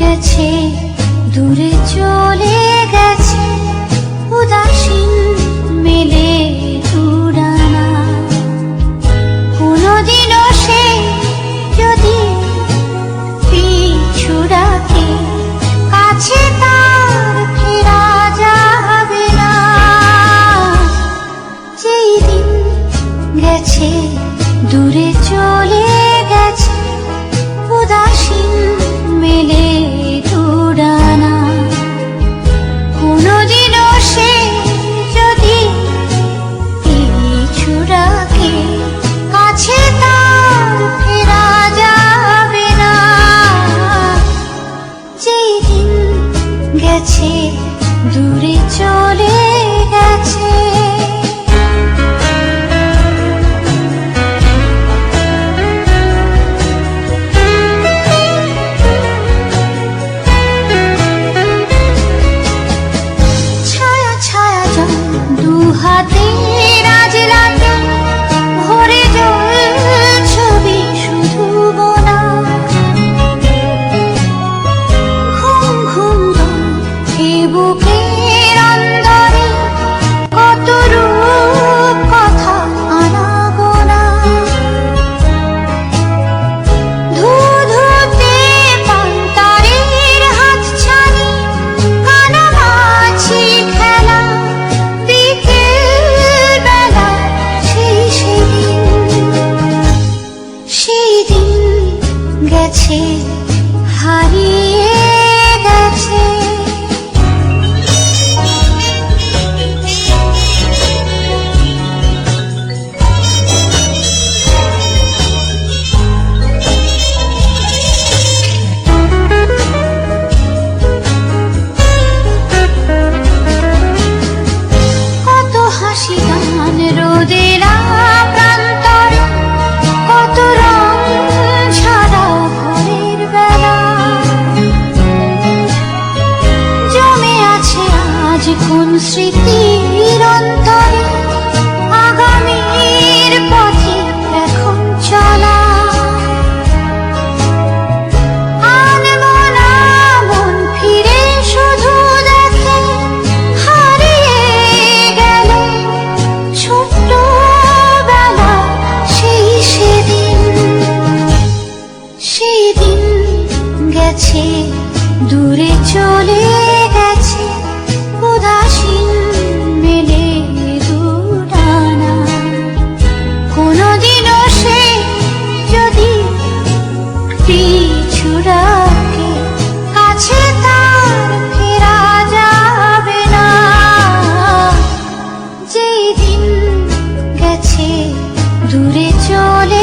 গেছে, দূরে চলে গেছে, উদাসীন মেলে উড়ানা কোনোদিনও সে যদি পিছুড়াকে কাছে তার ফেরা যাবে না। যেই দিন গেছে, দূরে চলে গেছে দূরে চলে 啊咦。গেছে, দূরে চলে গেছে, উদাসীন মেলে দুডানা কোনদিনও সে যদি পিছুরা কাছে যাবে না। গেছে, দূরে চলে